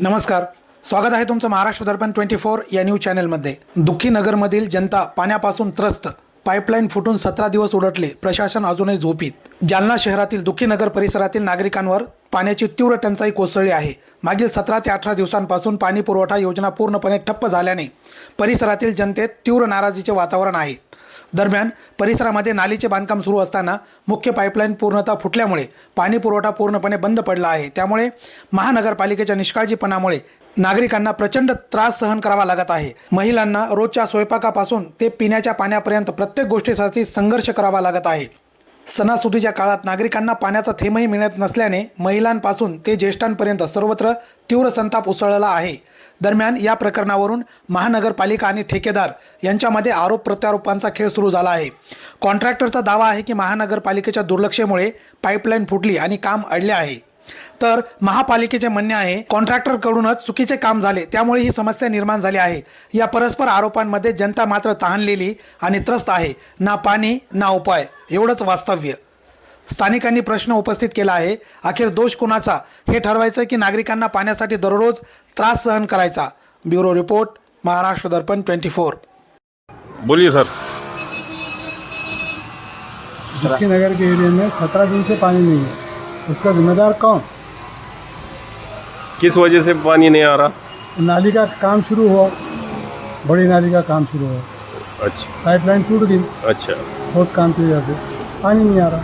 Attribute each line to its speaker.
Speaker 1: नमस्कार. स्वागत आहे तुमचं महाराष्ट्र दर्पण ट्वेंटी फोर या न्यूज चॅनलमध्ये दुःखी नगरमधील जनता पाण्यापासून त्रस्त. पाईपलाईन फुटून सतरा दिवस उलटले प्रशासन अजूनही झोपीत. जालना शहरातील दुःखी नगर परिसरातील नागरिकांवर पाण्याची तीव्र टंचाई कोसळली आहे. मागील सतरा ते अठरा दिवसांपासून पाणी पुरवठा योजना पूर्णपणे ठप्प झाल्याने परिसरातील जनतेत तीव्र नाराजीचे वातावरण आहे. दरम्यान परिसरामध्ये नालीचे बांधकाम सुरू असताना मुख्य पाईपलाईन पूर्णतः फुटल्यामुळे पाणीपुरवठा पूर्णपणे बंद पडला आहे. त्यामुळे महानगरपालिकेच्या निष्काळजीपणामुळे नागरिकांना प्रचंड त्रास सहन करावा लागत आहे. महिलांना रोजच्या स्वयंपाकापासून ते पिण्याच्या पाण्यापर्यंत प्रत्येक गोष्टीसाठी संघर्ष करावा लागत आहे. सणासुदीच्या काळात नागरिकांना पाण्याचा थेंबही मिळत नसल्याने महिलांपासून ते ज्येष्ठांपर्यंत सर्वत्र तीव्र संताप उसळला आहे. दरम्यान या प्रकरणावरून महानगरपालिका आणि ठेकेदार यांच्यामध्ये आरोप प्रत्यारोपांचा खेळ सुरू झाला आहे. कॉन्ट्रॅक्टरचा दावा आहे की महानगरपालिकेच्या दुर्लक्षेमुळे पाईपलाईन फुटली आणि काम अडले आहे. तर महापालिकेचे म्हणणे आहे कॉन्ट्रॅक्टरकडूनच चुकीचे काम झाले त्यामुळे ही समस्या निर्माण झाली आहे. या परस्पर आरोपांमध्ये जनता मात्र तहानलेली आणि त्रस्त आहे. ना पाणी ना उपाय. एवढंच वास्तव्य. स्थानिकांनी प्रश्न उपस्थित केला आहे. अखेर दोष कुणाचा? हे ठरवायचं की नागरिकांना पाण्यासाठी दररोज त्रास सहन करायचा. Bureau report Maharashtra Darpan twenty four.
Speaker 2: बोलिए सर.
Speaker 3: दक्षिण नगर के एरिया में सत्रह दिन से पानी नहीं है। उसका जिम्मेदार कौन?
Speaker 2: किस वजह से पानी नहीं आ रहा?
Speaker 3: नाली का काम शुरू हुआ। बड़ी नाली का काम शुरू हुआ।
Speaker 2: अच्छा।
Speaker 3: पाइपलाइन टूट गई।
Speaker 2: अच्छा।
Speaker 3: बहुत काम की वजह से। पानी नहीं आ रहा।